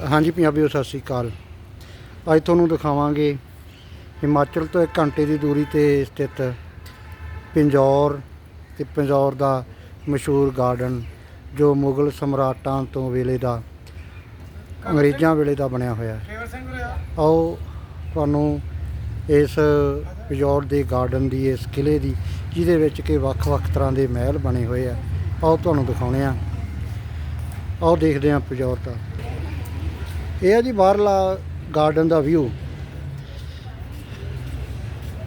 ਹਾਂਜੀ ਪੰਜਾਬੀਓ ਸਤਿ ਸ੍ਰੀ ਅਕਾਲ। ਅੱਜ ਤੁਹਾਨੂੰ ਦਿਖਾਵਾਂਗੇ ਹਿਮਾਚਲ ਤੋਂ 1 ਘੰਟੇ ਦੀ ਦੂਰੀ ਤੇ ਸਥਿਤ ਪਿੰਜੌਰ ਤੇ ਪਿੰਜੌਰ ਦਾ ਮਸ਼ਹੂਰ ਗਾਰਡਨ ਜੋ ਮੁਗਲ ਸਮਰਾਟਾਂ ਤੋਂ ਵੇਲੇ ਦਾ ਅੰਗਰੇਜ਼ਾਂ ਵੇਲੇ ਦਾ ਬਣਿਆ ਹੋਇਆ ਹੈ। ਆਓ ਤੁਹਾਨੂੰ ਇਸ ਪਿਜੌਰ ਦੇ ਗਾਰਡਨ ਦੀ ਇਸ ਕਿਲੇ ਦੀ ਜਿਹਦੇ ਵਿੱਚ ਕਿ ਵੱਖ-ਵੱਖ ਤਰ੍ਹਾਂ ਦੇ ਮਹਿਲ ਬਣੇ ਹੋਏ ਆ। ਆਓ ਤੁਹਾਨੂੰ ਦਿਖਾਉਣੇ ਆ ਆਓ ਦੇਖਦੇ ਆ ਪਿਜੌਰ ਦਾ। ਇਹ ਆ ਜੀ ਬਾਹਰਲਾ ਗਾਰਡਨ ਦਾ ਵਿਊ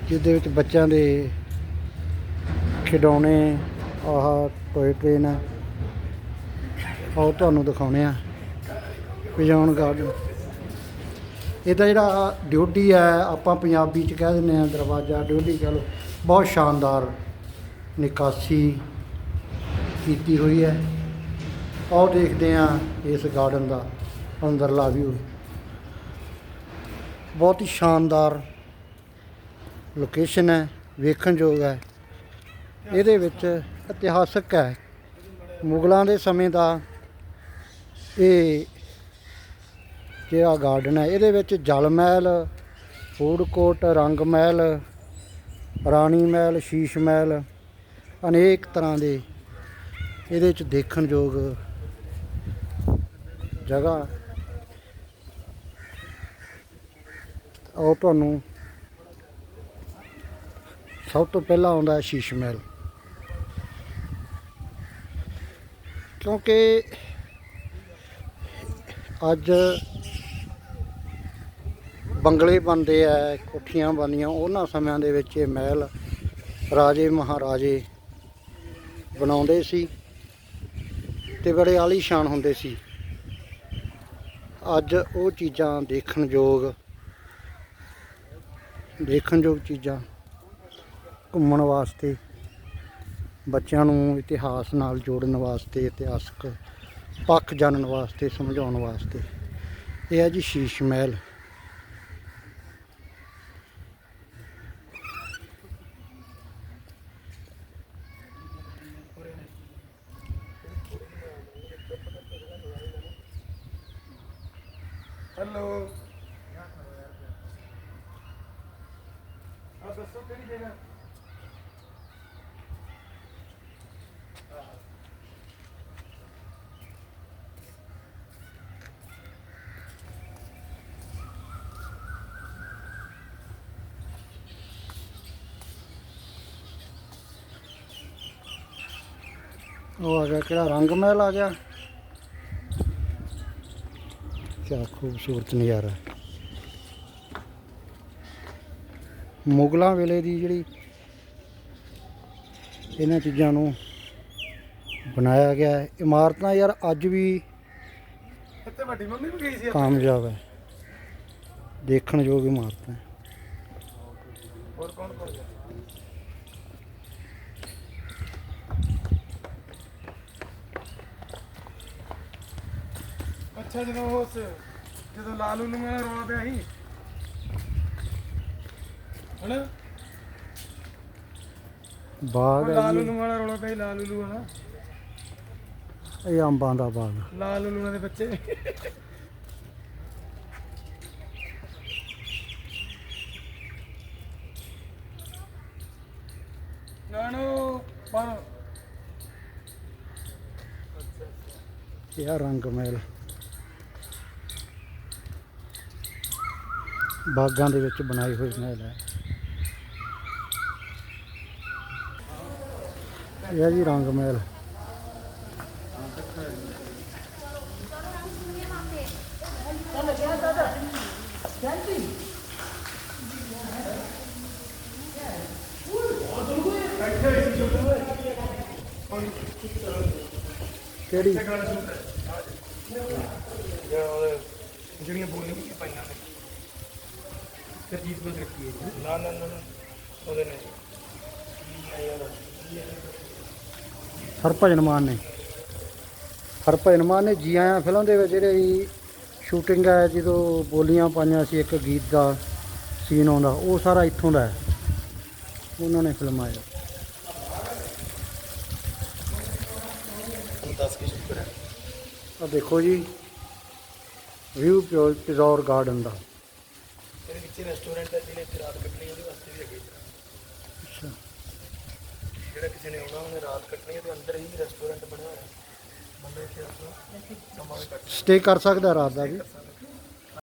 ਜਿਹਦੇ ਵਿੱਚ ਬੱਚਿਆਂ ਦੇ ਖਿਡੌਣੇ, ਆਹ ਟੋਏ ਟ੍ਰੇਨ ਆ। ਆਓ ਤੁਹਾਨੂੰ ਦਿਖਾਉਣੇ ਆ ਪਿਜੌਨ ਗਾਰਡਨ ਇਹਦਾ ਜਿਹੜਾ ਡਿਊਟੀ ਹੈ ਆਪਾਂ ਪੰਜਾਬੀ ਚ ਕਹਿ ਦਿੰਦੇ ਆ ਦਰਵਾਜ਼ਾ ਡਿਊਟੀ ਕਹ ਲਓ। ਬਹੁਤ ਸ਼ਾਨਦਾਰ ਨਿਕਾਸੀ ਕੀਤੀ ਹੋਈ ਹੈ। ਆਓ ਦੇਖਦੇ ਆ ਇਸ ਗਾਰਡਨ ਦਾ। ਅੰਦਰਲਾ ਵਿਊ ਬਹੁਤ ਹੀ ਸ਼ਾਨਦਾਰ ਲੋਕੇਸ਼ਨ ਹੈ ਵੇਖਣਯੋਗ ਹੈ। ਇਹਦੇ ਵਿੱਚ ਇਤਿਹਾਸਕ ਹੈ। ਮੁਗਲਾਂ ਦੇ ਸਮੇਂ ਦਾ ਇਹ ਜਿਹੜਾ ਗਾਰਡਨ ਹੈ, ਇਹਦੇ ਵਿੱਚ ਜਲ ਮਹਿਲ ਫੂਡ ਕੋਰਟ ਰੰਗ ਮਹਿਲ ਰਾਣੀ ਮਹਿਲ ਸ਼ੀਸ਼ ਮਹਿਲ ਅਨੇਕ ਤਰ੍ਹਾਂ ਦੇ ਇਹਦੇ ਚ ਦੇਖਣਯੋਗ ਜਗ੍ਹਾ ਉਹ ਤੁਹਾਨੂੰ ਸਭ ਤੋਂ ਪਹਿਲਾਂ ਆਉਂਦਾ ਹੈ ਸ਼ੀਸ਼ ਮਹਿਲ। ਕਿਉਂਕਿ ਅੱਜ ਬੰਗਲੇ ਬਣਦੇ ਆ, ਕੋਠੀਆਂ ਬਣੀਆਂ, ਉਹਨਾਂ ਸਮਿਆਂ ਦੇ ਵਿੱਚ ਇਹ ਮਹਿਲ ਰਾਜੇ ਮਹਾਰਾਜੇ ਬਣਾਉਂਦੇ ਸੀ ਤੇ ਬੜੇ ਆਲੀਸ਼ਾਨ ਹੁੰਦੇ ਸੀ। ਅੱਜ ਉਹ ਚੀਜ਼ਾਂ ਦੇਖਣਯੋਗ ਦੇਖਣਯੋਗ ਚੀਜ਼ਾਂ ਘੁੰਮਣ ਵਾਸਤੇ, ਬੱਚਿਆਂ ਨੂੰ ਇਤਿਹਾਸ ਨਾਲ ਜੋੜਨ ਵਾਸਤੇ, ਇਤਿਹਾਸਕ ਪੱਖ ਜਾਣਨ ਵਾਸਤੇ, ਸਮਝਾਉਣ ਵਾਸਤੇ। ਇਹ ਹੈ ਜੀ ਸ਼ੀਸ਼ ਮਹਿਲ। ਹੈਲੋ ਆ ਦੱਸੋ ਕਿਹੜੀ ਜਗ੍ਹਾ ਉਹ ਆ ਗਿਆ ਕਿਹੜਾ ਰੰਗ ਮਹਿਲ ਆ ਗਿਆ ਮੁਗਲਾਂ ਵੇਲੇ ਦੀ ਜਿਹੜੀ ਇਹਨਾਂ ਚੀਜ਼ਾਂ ਨੂੰ ਬਣਾਇਆ ਗਿਆ ਹੈ। ਇਮਾਰਤਾਂ ਯਾਰ ਅੱਜ ਵੀ ਇੱਥੇ ਵੱਡੀ ਮੰਮੀ ਵੀ ਗਈ ਸੀ ਕਾਮਯਾਬ ਹੈ। ਦੇਖਣ ਯੋਗ ਇਮਾਰਤਾਂ ਹੈ। ਹੋਰ ਕੌਣ ਕੌਣ ਗਿਆ? ਅੱਛਾ ਜਦੋਂ ਉਸ ਜਦੋਂ ਲਾਲੂ ਨੂੰ ਮੈਂ ਰੋਣਾ ਪਿਆ ਸੀ ਬਾਗ ਹੈ ਲਾਲੂ ਜੀ। ਵਾਲਾ ਰੋਣਾ ਪਿਆ ਸੀ, ਲਾਲੂ ਵਾਲਾ। ਇਹ ਅੰਬਾਂ ਦਾ ਬਾਗ। ਲਾਲੂ ਨੂੰ ਦੇ ਬੱਚੇ। ਨਾਨੋ ਪਾ ਇਹ ਆ ਰੰਗ ਮਹਿਲ। ਬਾਗਾਂ ਦੇ ਵਿੱਚ ਬਣਾਈ ਹੋਈ ਮਹਿਲ ਹੈ। ਇਹ ਆ ਜੀ ਰੰਗ ਮਹਿਲ ਕਿਹੜੀ? ਜਿਹੜੀਆਂ ਬੋਲੀਆਂ ਵੀ ਪਾਈਆਂ ਨੇ। ਤਰਜੀਤ ਕੋਲ ਰੱਖੀ ਹੈ ਨਾ ਨਾ ਨਾ, ਉਹਦੇ ਨੇ ਹਰਭਜਨ ਮਾਨ ਨੇ। ਹਰਭਜਨ ਮਾਨ ਨੇ ਜੀ ਆਇਆਂ ਫਿਲਮ ਦੇ ਵਿੱਚ ਜਿਹੜੀ ਸ਼ੂਟਿੰਗ ਹੈ ਜਦੋਂ ਬੋਲੀਆਂ ਪਾਈਆਂ ਸੀ ਇੱਕ ਗੀਤ ਦਾ ਸੀਨ ਆਉਂਦਾ ਉਹ ਸਾਰਾ ਇੱਥੋਂ ਦਾ ਹੈ। ਉਹਨਾਂ ਨੇ ਫਿਲਮਾਇਆ ਦੱਸ ਕੇ ਸ਼ੁਕਰ ਹੈ ਆ ਦੇਖੋ ਜੀ ਵਿਊ ਪਿਜ਼ੌਰ ਗਾਰਡਨ ਦਾ। ਇਹਦੇ ਵਿੱਚ ਰੈਸਟੋਰੈਂਟ ਹੈ ਜਿਹਨੇ ਰਾਤ ਕੱਟਣੀ ਉਹਦੇ ਵਾਸਤੇ ਵੀ ਹੈਗੇ ਜਿਹੜਾ ਕਿਸੇ ਨੇ ਆਉਣਾ ਉਹਨੇ ਰਾਤ ਕੱਟਣੀ ਹੈ ਤੇ ਅੰਦਰ ਹੀ ਰੈਸਟੋਰੈਂਟ ਬਣਿਆ ਹੋਇਆ ਬੰਦੇ ਇੱਥੇ ਆਪਣਾ ਸਮਾਂ ਵੀ ਕੱਟ ਸਟੇ ਕਰ ਸਕਦਾ ਰਾਤ ਦਾ ਵੀ?